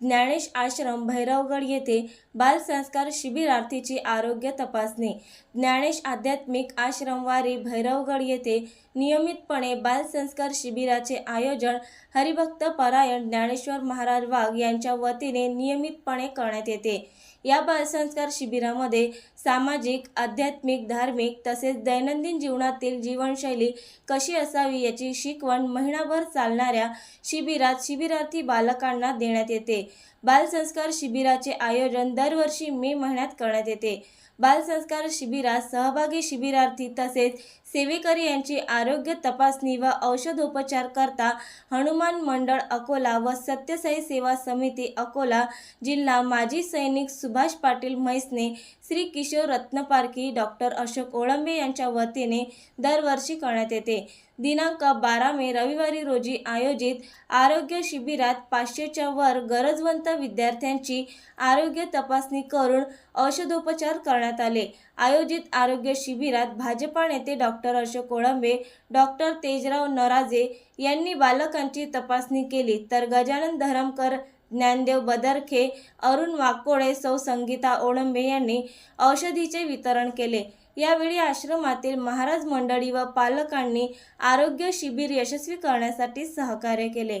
ज्ञानेश आश्रम भैरवगड येथे बालसंस्कार शिबिरार्थीची आरोग्य तपासणी. ज्ञानेश आध्यात्मिक आश्रमवारी भैरवगड येथे नियमितपणे बालसंस्कार शिबिराचे आयोजन हरिभक्त परायण ज्ञानेश्वर महाराज वाघ यांच्या वतीने नियमितपणे करण्यात येते. या बालसंस्कार शिबिरामध्ये सामाजिक आध्यात्मिक धार्मिक तसेच दैनंदिन जीवनातील जीवनशैली कशी असावी याची शिकवण महिनाभर चालणाऱ्या शिबिरात शिबिरार्थी बालकांना देण्यात येते. बालसंस्कार शिबिराचे आयोजन दरवर्षी मे महिन्यात करण्यात येते. बालसंस्कार शिबिरात सहभागी शिबिरार्थी तसेच सेवेकरी यांची आरोग्य तपासणी व औषधोपचार करता हनुमान मंडळ अकोला व सत्यसाई सेवा समिती अकोला जिल्हा माजी सैनिक सुभाष पाटील म्हैसने श्री किशोर रत्नपारखी डॉक्टर अशोक ओळंबे यांच्या वतीने दरवर्षी करण्यात येते. दिनांक बारा मे रविवारी रोजी आयोजित आरोग्य शिबिरात पाचशेच्या वर गरजवंत विद्यार्थ्यांची आरोग्य तपासणी करून औषधोपचार करण्यात आले. आयोजित आरोग्य शिबिरात भाजपा नेते डॉक्टर अशोक कोळंबे डॉक्टर तेजराव नराजे यांनी बालकांची तपासणी केली. तर गजानन धरमकर ज्ञानदेव बदरखे अरुण वाकोडे सौ संगीता ओळंबे यांनी औषधीचे वितरण केले. यावेळी आश्रमातील महाराज मंडळी व पालकांनी आरोग्य शिबिर यशस्वी करण्यासाठी सहकार्य केले.